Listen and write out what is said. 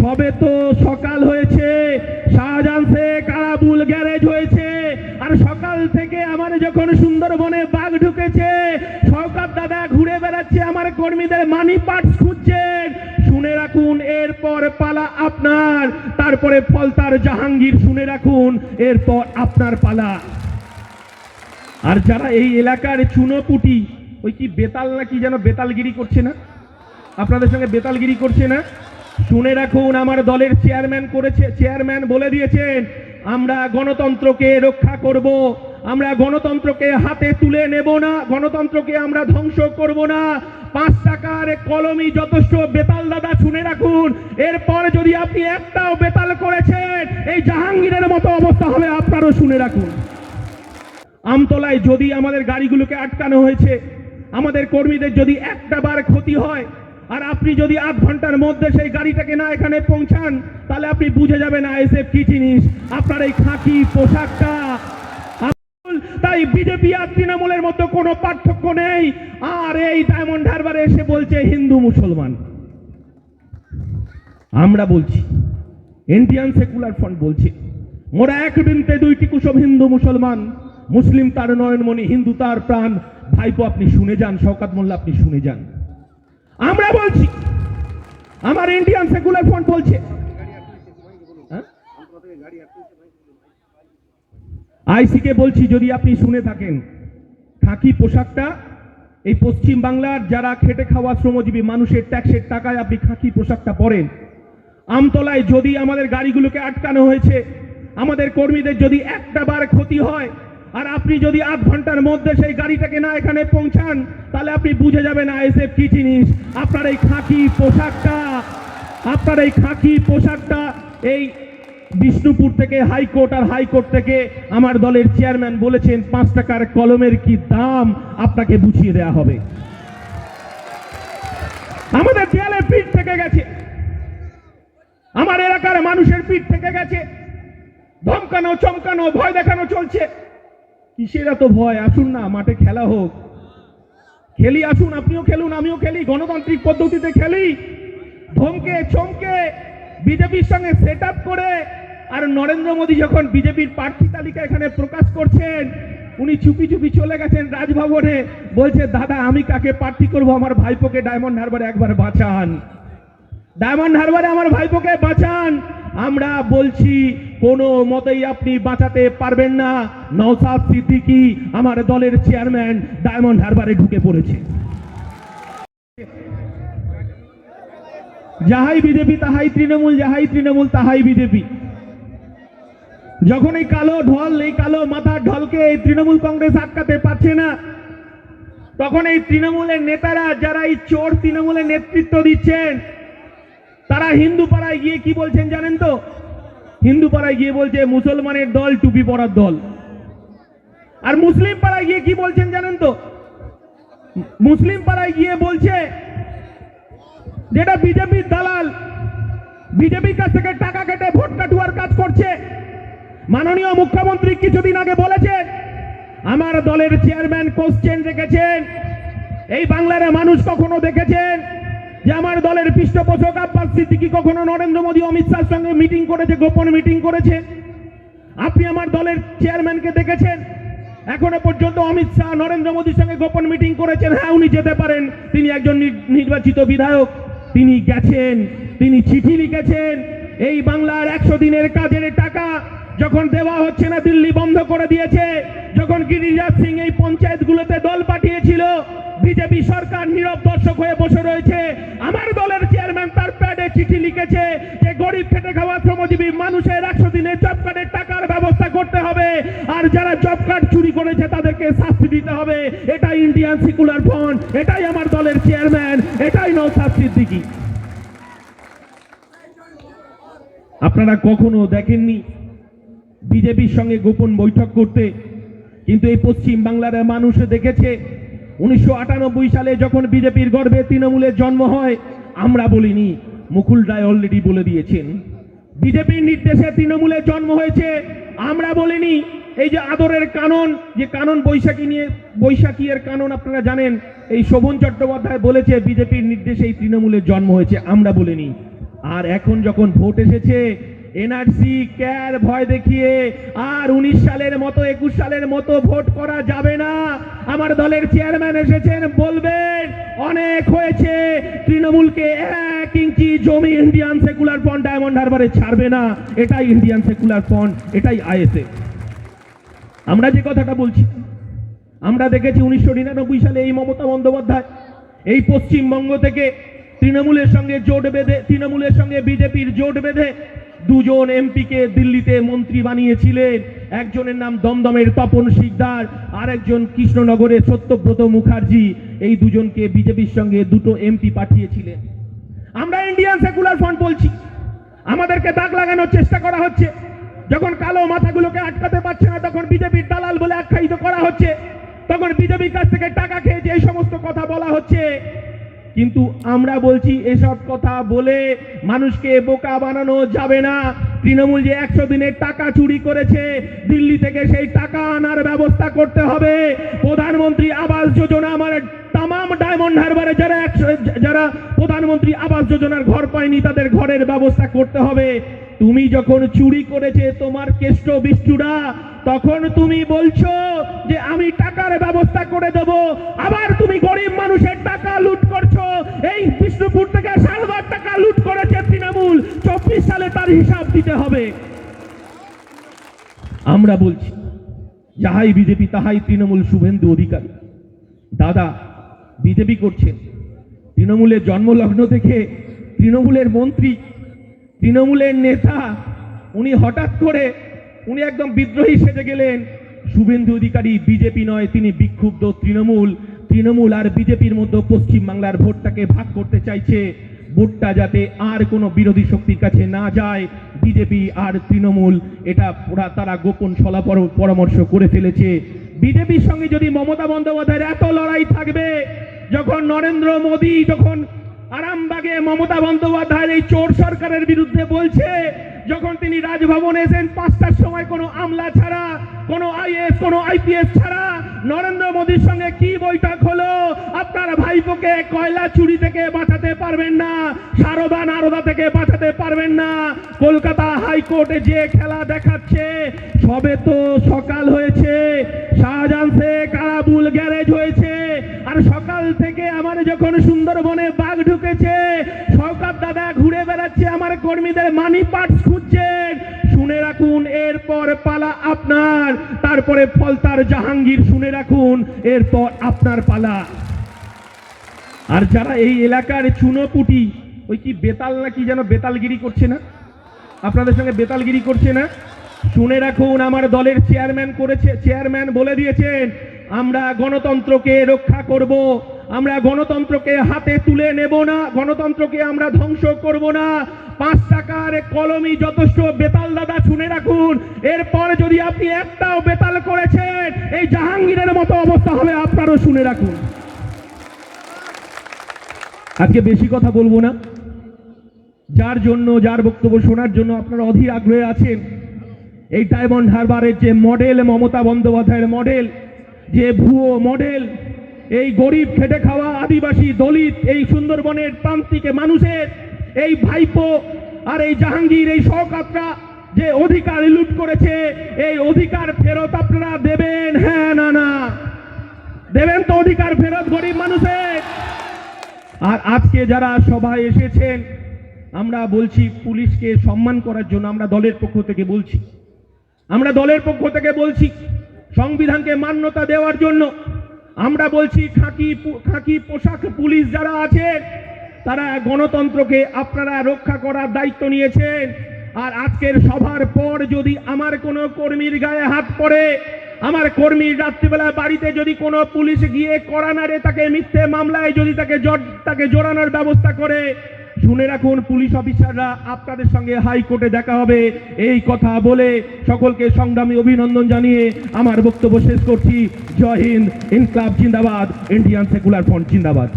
সবে তো সকাল হয়েছে। শাহজাহান শেখ আরাবুল গ্যারেজ হয়েছে। আর সকাল থেকে আমার যখন সুন্দরবনে বাঘ ঢুকেছে সরকার দাদা ঘুরে বেড়াচ্ছে, আমার কর্মীদের মানি পার্টস খুঁজছেন শুনে রাখুন, এরপর পালা আপনার, তারপরে ফলতার জাহাঙ্গীর শুনে রাখুন, এরপর আপনার পালা। আর যারা এই এলাকার চুনোপুটি, ওই কি বেতাল নাকি যেন বেতালগিরি করছে না? আপনাদের সঙ্গে বেতালগিরি করছে না? শুনে রাখুন, আমার দলের চেয়ারম্যান করেছে, চেয়ারম্যান বলে দিয়েছেন, আমরা গণতন্ত্রকে রক্ষা করব, আমরা গণতন্ত্রকে হাতে তুলে নেব না, গণতন্ত্রকে আমরা ধ্বংস করব না। পাঁচ টাকার কলমই যথেষ্ট বেতাল দাদা, শুনে রাখুন, এরপর যদি আপনি একটাও বেতাল করেছেন, এই জাহাঙ্গীরের মতো অবস্থা হবে, আপনারও শুনে রাখুন। আমতলায় যদি আমাদের গাড়িগুলোকে আটকানো হয়েছে, আমাদের কর্মীদের যদি একটা বার ক্ষতি হয় আর আপনি যদি আধ ঘণ্টার মধ্যে সেই গাড়িটাকে না এখানে পৌঁছান, তাহলে আপনি বুঝে যাবেন আইএসএফ কি জিনিস। আপনার এই খাঁকি পোশাকটা। তাই বিজেপি আর তৃণমূলের মধ্যে কোনো পার্থক্য নেই। আর এই ডায়মন্ড হারবারে এসে বলছে হিন্দু মুসলমান। আমরা বলছি, ইন্ডিয়ান সেকুলার ফ্রন্ট বলছে, মোরা এক বৃন্তে দুইটি কুসব হিন্দু মুসলমান। মুসলিম তার নয়নমণি, হিন্দু তার প্রাণ। ভাইপো, আপনি শুনে যান, শওকাত মোল্লা, আপনি শুনে যান। আমরা বলছি, আমার ইন্ডিয়ান সেকুলার ফ্রন্ট বলছে হ্যাঁ? আইসিকে বলছি, যদি আপনি শুনে থাকেন, খাকি পোশাকটা, এই পশ্চিম বাংলার যারা খেটে খাওয়া শ্রমজীবী, মানুষের ট্যাক্সের টাকায় আপনি খাকি পোশাকটা পরেন আমতলায় যদি আমাদের গাড়িগুলোকে আটকানো হয়েছে, আমাদের কর্মীদের যদি একটা বার ক্ষতি হয় আর আপনি যদি আধ ঘণ্টার মধ্যে সেই গাড়িটাকে না এখানে পৌঁছান, তাহলে আপনি বুঝে যাবেন আইএসএফ কি জিনিস। আপনার এই খাকি পোশাকটা, আপনার এই খাকি পোশাকটা এই বিষ্ণুপুর থেকে হাইকোর্ট আর হাইকোর্ট থেকে আমার দলের চেয়ারম্যান বলেছেন, পাঁচ টাকার কলমের কি দাম আপনাকে বুঝিয়ে দেওয়া হবে। আমাদের দেয়ালে পিঠ থেকে গেছে। আমার এলাকার মানুষের পিঠ থেকে গেছে। ধমকানো, চমকানো, ভয় দেখানো চলছে। কিসের এত ভয়? আসুন না, মাঠে খেলা হোক। খেলি, আসুন, আপনিও খেলুন, আমিও খেলি। গণতান্ত্রিক পদ্ধতিতে খেলি। ধমকে, চমকে, বিজেপির সঙ্গে সেট করে। আর নরেন্দ্র মোদী যখন বিজেপির প্রার্থী তালিকা এখানে প্রকাশ করছেন, উনি চুপি চুপি চলে গেছেন রাজভবনে। বলছে, দাদা, আমি কাকে প্রার্থী করব? আমার ভাইপোকে ডায়মন্ড হারবারে একবার বাঁচান। ডায়মন্ড হারবারে আমার ভাইপোকে বাঁচান। আমরা বলছি কোনো মতেই আপনি বাঁচাতে পারবেন না। নওসাদ সিদ্দিকি আমার দলের চেয়ারম্যান ডায়মন্ড হারবারে ঢুকে পড়েছে। যাহাই বিজেপি, তাহাই তৃণমূল, যাহাই তৃণমূল, তাহাই বিজেপি। যখন এই কালো ঢল, এই কালো মাথার ঢলকে এই তৃণমূল কংগ্রেস আটকাতে পারছে না, তখন এই তৃণমূলের নেতারা যারা এই চোর তৃণমূলের নেতৃত্ব দিচ্ছেন, তারা হিন্দু পাড়ায় গিয়ে কি বলছেন জানেন তো? হিন্দু পাড়ায় গিয়ে বলছে, মুসলমানের দল, টুপি পরার দল। আর মুসলিম পাড়ায় গিয়ে কি বলছেন জানেন তো? মুসলিম পাড়ায় গিয়ে বলছে যেটা বিজেপির দালাল, বিজেপির কাছ থেকে টাকা কেটে ভোট কাটুয়ার কাজ করছে। মাননীয় মুখ্যমন্ত্রী কিছুদিন আগে বলেছেন, আমার দলের চেয়ারম্যান কোশ্চেন রেখেছেন। এই বাংলার মানুষ কখনো দেখেছেন যে আমার দলের পৃষ্ঠপোষক আব্বাস সিদ্দিকি কখনো নরেন্দ্র মোদী অমিত শাহর সঙ্গে মিটিং করেছে, গোপন মিটিং করেছে? আপনি আমার দলের চেয়ারম্যানকে দেখেছেন? এখনও পর্যন্ত অমিত শাহ নরেন্দ্র মোদীর সঙ্গে গোপন মিটিং করেছেন। হ্যাঁ উনি যেতে পারেন। তিনি একজন নির্বাচিত বিধায়ক। তিনি গেছেন, তিনি চিঠি লিখেছেন। এই বাংলার একশো দিনের কাজের টাকা যখন দেওয়া হচ্ছে না, দিল্লি বন্ধ করে দিয়েছে। যখন গিরিরাজ সিং এই পঞ্চায়েতগুলোতে দল পাঠিয়েছিল, বিজেপি সরকার নীরব দর্শক হয়ে বসে রয়েছে। আমার দলের চেয়ারম্যান তার প্যাডে চিঠি লিখেছে যে, গরিব খেটে খাওয়া শ্রমজীবী মানুষের একশো দিনের জব কার্ডের টাকার ব্যবস্থা করতে হবে। আর যারা জব কার্ড চুরি করেছে, তাদেরকে শাস্তি দিতে হবে। এটাই ইন্ডিয়ান সিকুলার ফ্রন্ট এটাই আমার দলের চেয়ারম্যান, এটাই নৌসাদ সিদ্দিকী। আপনারা কখনো দেখেননি বিজেপির সঙ্গে গোপন বৈঠক করতে। কিন্তু এই পশ্চিম বাংলার মানুষ দেখেছে, উনিশশো আটানব্বই সালে যখন বিজেপির গর্ভে তৃণমূলের জন্ম হয়, আমরা বলিনি, মুকুল রায় অলরেডি বলে দিয়েছেন। বিজেপির নির্দেশে তৃণমূলের জন্ম হয়েছে, আমরা বলিনি, এই যে আদরের কানন, যে কানন বৈশাখী নিয়ে, বৈশাখী এর কানন আপনারা জানেন, এই শোভন চট্টোপাধ্যায় বলেছে, বিজেপির নির্দেশে এই তৃণমূলের জন্ম হয়েছে, আমরা বলিনি। আর এখন যখন ভোট এসেছে এনআরসি ক্যার ভয় দেখিয়ে আর উনিশ সালের মতো, একুশ সালের মতো ভোট করা যাবে না। আমার দলের চেয়ারম্যান এসেছেন, বলবেন, অনেক হয়েছে। তৃণমূলকে এক ইঞ্চি জমি ইন্ডিয়ান সেকুলার ফ্রন্ট ডায়মন্ড হারবারে ছাড়বে না। এটাই ইন্ডিয়ান সেকুলার ফ্রন্ট এটাই আইএসএ আমরা যে কথাটা বলছি, আমরা দেখেছি উনিশশো নিরানব্বই সালে এই মমতা বন্দ্যোপাধ্যায় এই পশ্চিমবঙ্গ থেকে তৃণমূলের সঙ্গে জোট বেঁধে, তৃণমূলের সঙ্গে বিজেপির জোট বেঁধে দুজন এমপিকে দিল্লিতে মন্ত্রী বানিয়েছিলেন। একজনের নাম দমদমের তপন শিকদার আর একজন কৃষ্ণনগরের সত্যব্রত মুখার্জি। এই দুজনকে বিজেপির সঙ্গে দুটো এমপি পাঠিয়েছিলেন। আমরা ইন্ডিয়ান সেকুলার ফ্রন্ট বলছি। আমাদেরকে দাগ লাগানোর চেষ্টা করা হচ্ছে। যখন কালো মাথাগুলোকে আটকাতে পারছে না, তখন বিজেপির দালাল বলে আখ্যায়িত করা হচ্ছে। তখন বিজেপির কাছ থেকে টাকা খেয়েছে এই সমস্ত কথা বলা হচ্ছে কিন্তু আমরা বলছি এসব কথা বলে মানুষকে বোকা বানানো যাবে না। তৃণমূল যে একশো দিনের টাকা চুরি করেছে, দিল্লি থেকে সেই টাকা আনার ব্যবস্থা করতে হবে। প্রধানমন্ত্রী আবাস যোজনা আমার তাম ডায়মন্ড হারবারে যারা একশো যারা প্রধানমন্ত্রী আবাস যোজনার ঘর পায়নি, তাদের ঘরের ব্যবস্থা করতে হবে। তুমি যখন চুরি করেছে তোমার কেষ্ট বিষ্টুরা তখন তুমি বলছো যে আমি টাকার ব্যবস্থা করে দেব। আবার তুমি গরিব মানুষের টাকা লুট করছ। এই বিষ্ণুপুর থেকে সালবার টাকা লুট করেছে তৃণমূল। চব্বিশ সালে তার হিসাব দিতে হবে। আমরা বলছি, যাহাই বিজেপি তাহাই তৃণমূল শুভেন্দু অধিকারী। দাদা, বিজেপি করছেন। তৃণমূলের জন্মলগ্ন থেকে তৃণমূলের মন্ত্রী তৃণমূলের নেতা, উনি হঠাৎ করে, উনি একদম বিদ্রোহী সেজে গেলেন। শুভেন্দু অধিকারী বিজেপি নয়, তিনি বিক্ষুব্ধ তৃণমূল। তৃণমূল আর বিজেপির মধ্যে পশ্চিম বাংলার ভোটটাকে ভাগ করতে চাইছে। ভোটটা যাতে আর কোনো বিরোধী শক্তির কাছে না যায়, বিজেপি আর তৃণমূল, এটা ওরা তারা গোপন সলা পরামর্শ করে ফেলেছে। বিজেপির সঙ্গে যদি মমতা বন্দ্যোপাধ্যায়ের এত লড়াই থাকবে, যখন নরেন্দ্র মোদী যখন আরামবাগে মমতা বন্দ্যোপাধ্যায়ের এই চোর সরকারের বিরুদ্ধে বলছে, যখন তিনি রাজভবনে এসেন, পাঁচটার সময় কোনো আমলা ছাড়া, কোনো আইএস, কোনো আইপিএস ছাড়া, নরেন্দ্র মোদীর সঙ্গে কি বৈঠক হলো? আপনার ভাইপোকে কয়লা চুরি থেকে বাঁচাতে পারবেন না, সারদা নারদা থেকে বাঁচাতে পারবেন না, কলকাতা হাইকোর্টে যে খেলা দেখাচ্ছে, সবে তো সকাল হয়েছে, শাহজাহান শেখ আরাবুল গ্যারেজ হয়েছে, আর সকাল থেকে আমার যখন সুন্দরবনে বাঘ ঢুকেছে সরকার দাদা বেড়াচ্ছে আমার কর্মীদের মানি পার্টস খুঁজছেন শুনে রাখুন, এরপর পালা আপনার, তারপরে ফলতার জাহাঙ্গীর শুনে রাখুন, এরপর আপনার পালা। আর যারা এই এলাকার চুনোপুটি, ওই কি বেতাল না কি যেন বেতালগিরি করছে না? আপনাদের সঙ্গে বেতালগিরি করছে না? শুনে রাখুন, আমার দলের চেয়ারম্যান করেছে, চেয়ারম্যান বলে দিয়েছেন, আমরা গণতন্ত্রকে রক্ষা করব, আমরা গণতন্ত্রকে হাতে তুলে নেব না, গণতন্ত্রকে আমরা ধ্বংস করব না। পাঁচ টাকার কলমই যথেষ্ট, বেতাল দাদা, শুনে রাখুন, এরপর যদি আপনি একটাও বেতাল করেছেন, এই জাহাঙ্গীরের মতো অবস্থা হবে, আপনারও শুনে রাখুন। আজকে বেশি কথা বলব না। যার জন্য, যার বক্তব্য শোনার জন্য আপনারা অধীর আগ্রহে আছেন এই ডায়মন্ড হারবারের যে মডেল মমতা বন্দ্যোপাধ্যায়ের মডেল, যে ভুয়ো মডেল, এই গরিব খেটে খাওয়া আদিবাসী দলিত, এই সুন্দরবনের প্রান্তিকে মানুষের, এই ভাইপো আর এই জাহাঙ্গীর, এই শওকাতরা যে অধিকার লুট করেছে, এই অধিকার ফেরত আপনারা দেবেন? হ্যাঁ না না। দেবেন তো অধিকার ফেরত গরিব মানুষের। আর আজকে যারা সভায় এসেছেন, আমরা বলছি পুলিশকে সম্মান করার জন্য আমরা দলের পক্ষ থেকে বলছি। আমরা দলের পক্ষ থেকে বলছি, সংবিধানকে মান্যতা দেওয়ার জন্য আমরা বলছি, খাকি খাকি পোশাক পুলিশ যারা আছে, তারা গণতন্ত্রকে আপনারা রক্ষা করার দায়িত্ব নিয়েছেন। আর আজকের সভার পর যদি আমার কোনো কর্মীর গায়ে হাত পড়ে, আমার কর্মীর রাত্রিবেলা বাড়িতে যদি কোনো পুলিশ গিয়ে করানারে তাকে মিথ্যে মামলায় যদি তাকে তাকে জড়ানোর ব্যবস্থা করে শুনে রাখুন, পুলিশ অফিসাররা আপনাদের সঙ্গে হাইকোর্টে দেখা হবে। এই কথা বলে সকলকে সংগ্রামী অভিনন্দন জানিয়ে আমার বক্তব্য শেষ করছি। জয় হিন্দ, ইনকলাব জিন্দাবাদ, ইন্ডিয়ান সেকুলার ফ্রন্ট জিন্দাবাদ।